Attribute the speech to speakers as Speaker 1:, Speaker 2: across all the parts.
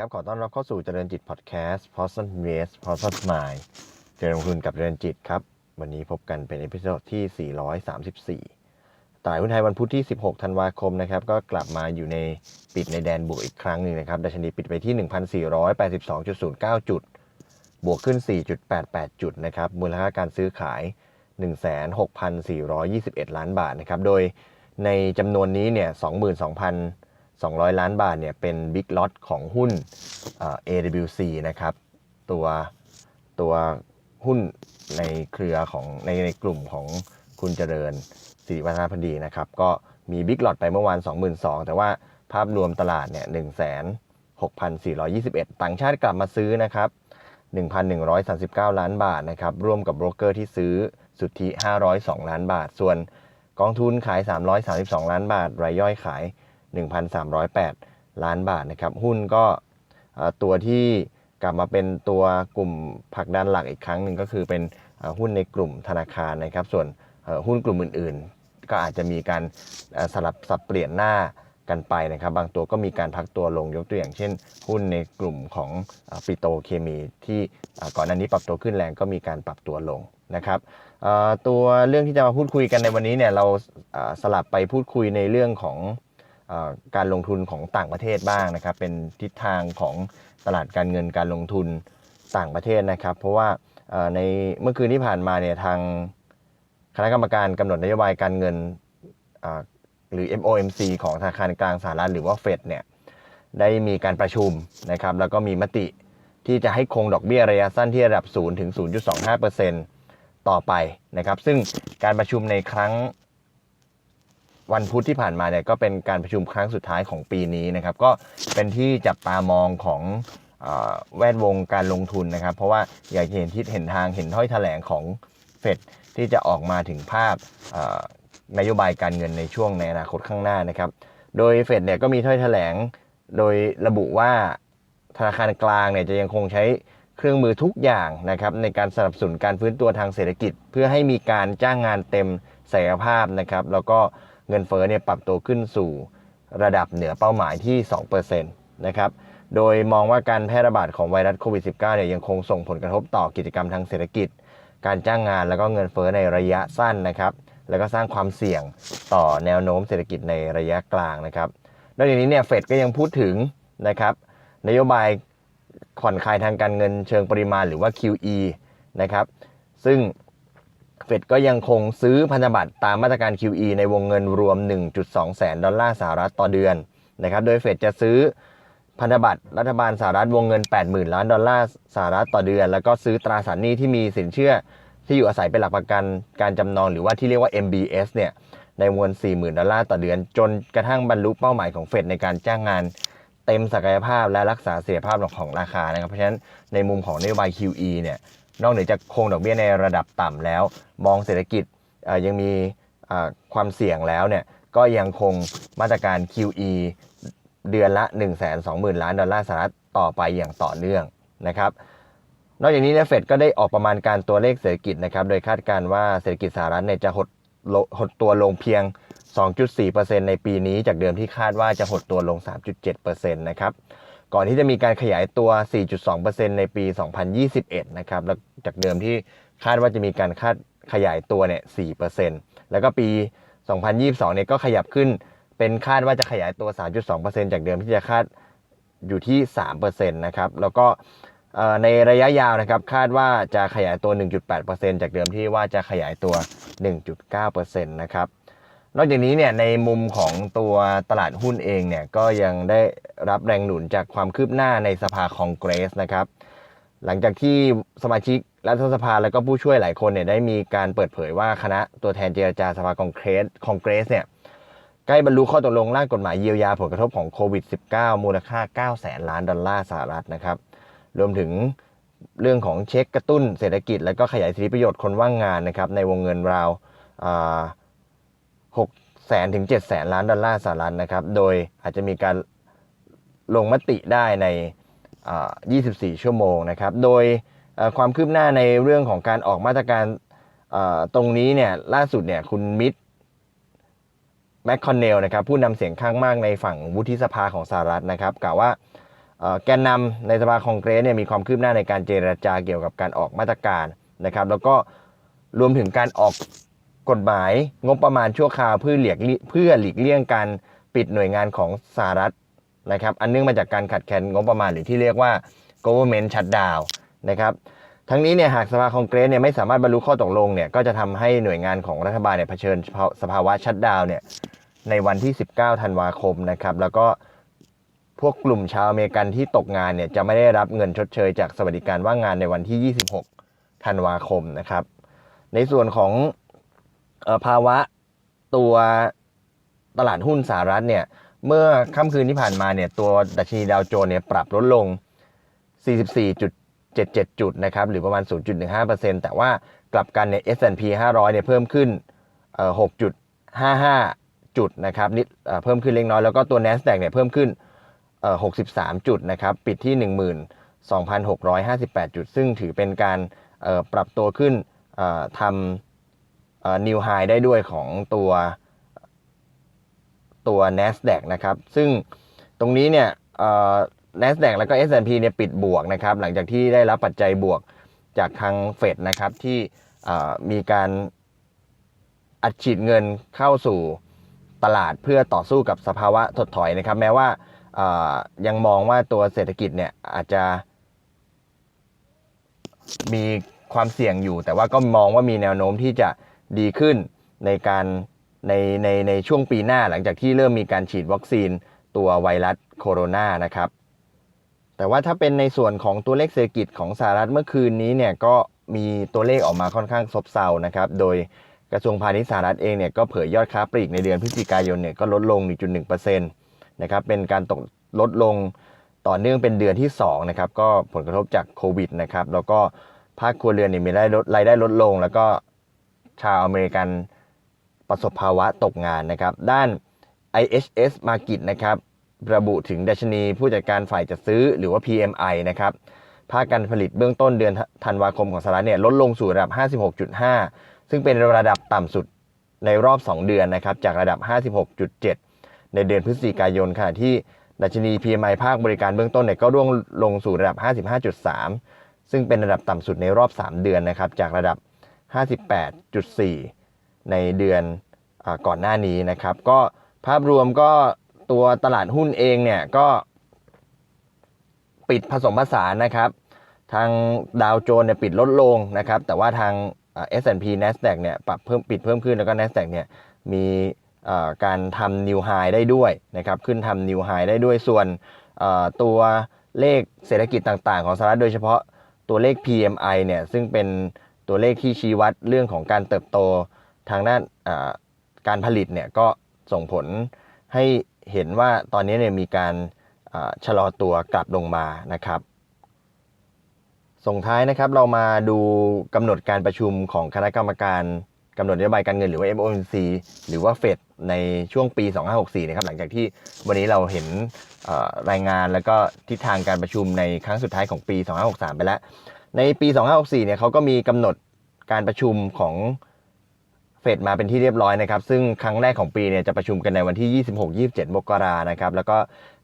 Speaker 1: ครับ ขอต้อนรับเข้าสู่เจริญจิตพอดแคสต์ p o s t i v e s t p o s t Mind เจริญลงทุนกับเจริญจิตครับ วันนี้พบกันเป็นเอพิโซดที่ 434 ตลาดหุ้นไทยวันพุธที่ 16 ธันวาคมนะครับ ก็กลับมาอยู่ในปิดในแดนบวกอีกครั้งหนึ่งนะครับ ดัชนีปิดไปที่ 1,482.09 จุด บวกขึ้น 4.88 จุดนะครับ มูลค่าการซื้อขาย 16,421 ล้านบาทนะครับ โดยในจำนวนนี้เนี่ย22,000 200 ล้านบาทเนี่ยเป็นบิ๊กล็อตของหุ้น AWC นะครับ ตัวตัวหุ้นในเครือของในในกลุ่มของคุณเจริญสิริวัฒนพดีนะครับ ก็มีบิ๊กล็อตไปเมื่อวาน 22,000 แต่ว่าภาพรวมตลาดเนี่ย 1,6,421 ต่างชาติกลับมาซื้อนะครับ 1,139 ล้านบาทนะครับ ร่วมกับโบรกเกอร์ที่ซื้อสุทธิ 502 ล้านบาท ส่วนกองทุนขาย 332 ล้านบาท รายย่อยขาย 1,308 ล้านบาทนะครับหุ้นก็ตัวที่กลับมาเป็นตัวกลุ่มผักดันหลักอีกครั้งหนึ่งก็คือเป็นหุ้นในกลุ่มธนาคารนะครับ ส่วนหุ้นกลุ่มอื่นๆ ก็อาจจะมีการสลับสับเปลี่ยนหน้ากันไปนะครับ บางตัวก็มีการพักตัวลงยกตัวอย่างเช่น หุ้นในกลุ่มของปิโตเคมี ที่ก่อก่อนหน้านี้ปรับตัวขึ้นแรงก็มีการปรับตัวลงนะครับตัวเรื่องที่จะมาพูดคุยกันในวันนี้เนี่ยเราสลับไปพูดคุยในเรื่องของ การลงทุนของต่างประเทศบ้างนะครับ เป็นทิศทางของตลาดการเงินการลงทุนต่างประเทศนะครับ เพราะว่าในเมื่อคืนที่ผ่านมาเนี่ยทางคณะกรรมการกำหนดนโยบายการเงินหรือ FOMC ของธนาคารกลางสหรัฐหรือว่าเฟดเนี่ยได้มีการประชุมนะครับ แล้วก็มีมติที่จะให้คงดอกเบี้ยระยะสั้นที่ระดับ 0 ถึง 0.25%ต่อไปนะครับ ซึ่งการประชุมในครั้ง วันพุธที่ผ่านมาเนี่ยก็เป็นการประชุมครั้งสุดท้ายของปีนี้นะครับ ก็เป็นที่จับตามองของอแวดวงการลงทุนนะครับ เพราะว่าอยากเห็นทิศเห็นทางเห็นถ้อยแถลงของเฟดที่จะออกมาถึงภาพนโยบายการเงินในช่วงในอนาคตข้างหน้านะครับ โดยเฟดเนี่ยก็มีถ้อยแถลงโดยระบุว่าธนาคารกลางเนี่ยจะยังคงใช้เครื่องมือทุกอย่างนะครับในการสนับสนุนการฟื้นตัวทางเศรษฐกิจ เพื่อให้มีการจ้างงานเต็มศักยภาพนะครับ แล้วก็ เงินเฟ้อเนี่ยปรับตัวขึ้นสู่ระดับเหนือเป้าหมายที่ 2%นะครับ โดยมองว่าการแพร่ระบาดของไวรัสโควิด -19 เนี่ยยังคงส่งผลกระทบต่อกิจกรรมทางเศรษฐกิจ การจ้างงานแล้วก็เงินเฟ้อในระยะสั้นนะครับ แล้วก็สร้างความเสี่ยงต่อแนวโน้มเศรษฐกิจในระยะกลางนะครับ นอกจากนี้เนี่ยเฟดก็ยังพูดถึงนะครับนโยบายผ่อนคลายทางการเงินเชิงปริมาณหรือว่า QE นะครับ ซึ่ง เฟดก็ยังคงซื้อพันธบัตรตามมาตรการ QE ในวงเงินรวม 1.2 แสนดอลลาร์สหรัฐต่อเดือนนะครับโดยเฟดจะซื้อพันธบัตรรัฐบาลสหรัฐวงเงิน 80,000 ล้านดอลลาร์สหรัฐต่อเดือน แล้วก็ซื้อตราสารหนี้ที่มีสินเชื่อที่อยู่อาศัยเป็นหลักประกันการจำนองหรือว่าที่เรียกว่า MBS เนี่ยในวงเงิน 40,000 ดอลลาร์ต่อเดือน จนกระทั่งบรรลุเป้าหมายของเฟดในการจ้างงานเต็มศักยภาพและรักษาเสถียรภาพของราคานะครับเพราะฉะนั้นในมุมของนโยบาย QE เนี่ย นอกเหนือจากคงดอกเบี้ยในระดับต่ำแล้ว มองเศรษฐกิจยังมีความเสี่ยงแล้วเนี่ยก็ยังคงมาตรการ QE เดือนละ 1 2 0 0 0 0 ล้านดอลลาร์สหรัฐต่อไปอย่างต่อเนื่องนะครับนอกจากนี้เนี่ยเฟดก็ได้ออกประมาณการตัวเลขเศรษฐกิจนะครับโดยคาดการว่าเศรษฐกิจสหรัฐเนี่ยจะหดหดตัวลงเพียง 2.4%ในปีนี้จากเดิมที่คาดว่าจะหดตัวลง 3.7%นะครับ ก่อนที่จะมีการขยายตัว 4.2%ในปี 2021 นะครับ แล้วจากเดิมที่คาดว่าจะมีการคาดขยายตัวเนี่ย 4%แล้วก็ปี 2022 เนี่ยก็ขยับขึ้นเป็นคาดว่าจะขยายตัว 3.2%จากเดิมที่จะคาดอยู่ที่ 3%นะครับ แล้วก็ในระยะยาวนะครับคาดว่าจะขยายตัว 1.8%จากเดิมที่ว่าจะขยายตัว 1.9%นะครับ นอกจากนี้เนี่ยในมุมของตัวตลาดหุ้นเองเนี่ยก็ยังได้รับแรงหนุนจากความคืบหน้าในสภาคองเกรสนะครับ หลังจากที่สมาชิกรัฐสภาและก็ผู้ช่วยหลายคนเนี่ยได้มีการเปิดเผยว่าคณะตัวแทนเจรจาสภาคองเกรสคองเกรสเนี่ยใกล้บรรลุข้อตกลงร่างกฎหมายเยียวยาผลกระทบของโควิด -19 มูลค่า 9 แสนล้านดอลลาร์สหรัฐนะครับ รวมถึงเรื่องของเช็คกระตุ้นเศรษฐกิจ และก็ขยายสิทธิประโยชน์คนว่างงานนะครับในวงเงินราวา 6แสนถึง7แสนล้านดอลลาร์สหรัฐนะครับ โดยอาจจะมีการลงมติได้ในอ่า24 ชั่วโมงนะครับ โดยความคืบหน้าในเรื่องของการออกมาตรการตรงนี้เนี่ยล่าสุดเนี่ยคุณมิดแมคคอนเนลนะครับผู้นำเสียงข้างมากในฝั่งวุฒิสภาของสหรัฐนะครับกล่าวว่าแกนนำในสภาคองเกรสเนี่ยมีความคืบหน้าในการเจรจาเกี่ยวกับการออกมาตรการนะครับ แล้วก็รวมถึงการออก กฎหมายงบประมาณชั่วคราวเพื่อหลีกเลี่ยเพื่อหลีกเลี่ยงการปิดหน่วยงานของสหรัฐนะครับ อันเนื่องมาจากการขัดแคลนงบประมาณหรือที่เรียกว่า government shutdown นะครับทั้งนี้เนี่ยหากสภาคองเกรสเนี่ยไม่สามารถบรรลุข้อตกลงเนี่ยก็จะทำให้หน่วยงานของรัฐบาลเนี่ยเผชิญสภาวะชัดดาวเนี่ยในวันที่ 19 ธันวาคมนะครับ แล้วก็พวกกลุ่มชาวอเมริกันที่ตกงานเนี่ยจะไม่ได้รับเงินชดเชยจากสวัสดิการว่างงานในวันที่ 26 ธันวาคมนะครับ ในส่วนของ ภาวะตัวตลาดหุ้นสหรัฐเนี่ยเมื่อค่ำคืนที่ผ่านมาเนี่ยตัวดัชนีดาวโจนส์เนี่ยปรับลดลง 44.77 จุดนะครับหรือประมาณ 0.15%แต่ว่ากลับกันเนี่ย S&P 500 เนี่ยเพิ่มขึ้น 6.55 จุดนะครับนิดเพิ่มขึ้นเล็กน้อยแล้วก็ตัว NASDAQ เนี่ยเพิ่มขึ้น 63 จุดนะครับปิดที่ 12,658 จุด ซึ่งถือเป็นการปรับตัวขึ้นทำ เอ่อ new high ได้ด้วยของตัวตัว NASDAQ นะครับ ซึ่งตรงนี้เนี่ยเอ่อ NASDAQ แล้วก็ S&P เนี่ยปิดบวกนะครับ หลังจากที่ได้รับปัจจัยบวกจากทางเฟดนะครับที่มีการอัดฉีดเงินเข้าสู่ตลาดเพื่อต่อสู้กับสภาวะถดถอยนะครับ แม้ว่ายังมองว่าตัวเศรษฐกิจเนี่ยอาจจะ มีความเสี่ยงอยู่ แต่ว่าก็มองว่ามีแนวโน้มที่จะ ดีขึ้นในการในในในช่วงปีหน้าหลังจากที่เริ่มมีการฉีดวัคซีนตัวไวรัสโคโรนานะครับ แต่ว่าถ้าเป็นในส่วนของตัวเลขเศรษฐกิจของสหรัฐเมื่อคืนนี้เนี่ยก็มีตัวเลขออกมาค่อนข้างซบเซานะครับ โดยกระทรวงพาณิชย์สหรัฐเองเนี่ยก็เผยยอดค้าปลีกในเดือนพฤศจิกายนเนี่ยก็ลดลง 1.1%นะครับ เป็นการตกลดลงต่อเนื่องเป็นเดือนที่2นะครับ ก็ผลกระทบจากโควิดนะครับ แล้วก็ภาคครัวเรือนเนี่ยมีรายได้ลดรายได้ลดลง แล้วก็ ชาวอเมริกันประสบภาวะตกงานนะครับ ด้าน IHS Market นะครับ ระบุถึงดัชนีผู้จัดการฝ่ายจัดซื้อหรือว่า PMI นะครับภาคการผลิตเบื้องต้นเดือนธันวาคมของสหรัฐเนี่ยลดลงสู่ระดับ 56.5 ซึ่งเป็นระดับต่ำสุดในรอบ 2 เดือนนะครับจากระดับ 56.7 ในเดือนพฤศจิกายนขณะที่ดัชนี PMI ภาคบริการเบื้องต้นเนี่ยก็ร่วงลงสู่ระดับ 55.3 ซึ่งเป็นระดับต่ำสุดในรอบ 3 เดือนนะครับจากระดับ 58.4 ในเดือนอก่อนหน้านี้นะครับ ก็ภาพรวมก็ตัวตลาดหุ้นเองเนี่ยก็ปิดผสมผสานนะครับ ทางดาวโจนส์เนี่ยปิดลดลงนะครับ แต่ว่าทางอ่า S&P NASDAQ เนี่ยปรับเพิ่มปิดเพิ่มขึ้นแล้วก็ NASDAQ เนี่ยมีการทำ new high ได้ด้วยนะครับ ขึ้นทำ new high ได้ด้วยส่วนตัวเลขเศรษฐกิจต่างๆ ของสหรัฐโดยเฉพาะตัวเลข PMI เนี่ยซึ่งเป็น ตัวเลขที่ชี้วัดเรื่องของการเติบโตทางด้านการผลิตเนี่ยก็ส่งผลให้เห็นว่าตอนนี้เนี่ยมีการชะลอตัวกลับลงมานะครับ ส่งท้ายนะครับเรามาดูกำหนดการประชุมของคณะกรรมการกำหนดนโยบายการเงินหรือว่า FOMC หรือว่าเฟดในช่วงปี 2564 นะครับ หลังจากที่วันนี้เราเห็นรายงานแล้วก็ทิศทางการประชุมในครั้งสุดท้ายของปี 2563 ไปแล้ว ในปี 2564 เนี่ยเขาก็มีกำหนด การประชุมของเฟดมาเป็นที่เรียบร้อยนะครับ ซึ่งครั้งแรกของปีเนี่ยจะประชุมกันในวันที่ 26-27 มกรานะครับ แล้วก็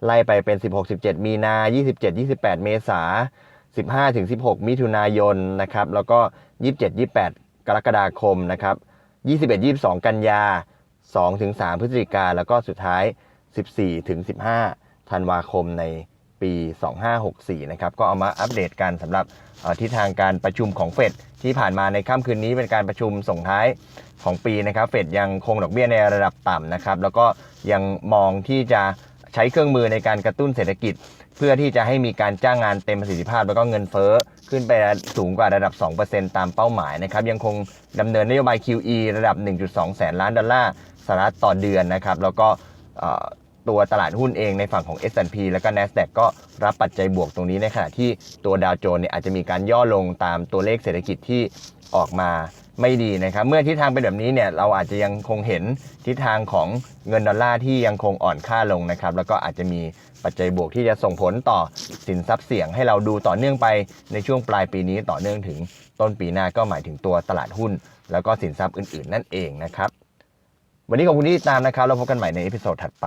Speaker 1: ไล่ไปเป็น 16-17 มีนา 27-28 เมษา15ถึง16 มิถุนายนนะครับ แล้วก็ 27 28 กรกฎาคมนะครับ21 22 กันยา2ถึง3พฤศจิกาแล้วก็สุดท้าย 14ถึง15 ธันวาคมใน ปี 2564 นะครับ ก็เอามาอัปเดตกันสำหรับทิศทางการประชุมของเฟดที่ผ่านมาในค่ำคืนนี้เป็นการประชุมส่งท้ายของปีนะครับเฟดยังคงดอกเบี้ยในระดับต่ำนะครับ แล้วก็ยังมองที่จะใช้เครื่องมือในการกระตุ้นเศรษฐกิจ เพื่อที่จะให้มีการจ้างงานเต็มประสิทธิภาพ แล้วก็เงินเฟ้อขึ้นไปสูงกว่าระดับ 2%ตามเป้าหมายนะครับ ยังคงดำเนินนโยบาย QE ระดับ 1.2 แสนล้านดอลลาร์สหรัฐต่อเดือนนะครับ แล้วก็ ตัวตลาดหุ้นเองในฝั่งของ S&P แล้วก็ NASDAQ ก็รับปัจจัยบวกตรงนี้ในขณะที่ตัวดาวโจนส์เนี่ยอาจจะมีการย่อลงตามตัวเลขเศรษฐกิจที่ออกมาไม่ดีนะครับ เมื่อทิศทางเป็นแบบนี้เนี่ยเราอาจจะยังคงเห็นทิศทางของเงินดอลลาร์ที่ยังคงอ่อนค่าลงนะครับ แล้วก็อาจจะมีปัจจัยบวกที่จะส่งผลต่อสินทรัพย์เสี่ยงให้เราดูต่อเนื่องไปในช่วงปลายปีนี้ต่อเนื่องถึงต้นปีหน้าก็หมายถึงตัวตลาดหุ้น แล้วก็สินทรัพย์อื่น ๆ นั่นเองนะครับ วันนี้ขอบคุณที่ติดตามนะครับเราพบกันใหม่ในเอพิโซดถัดไป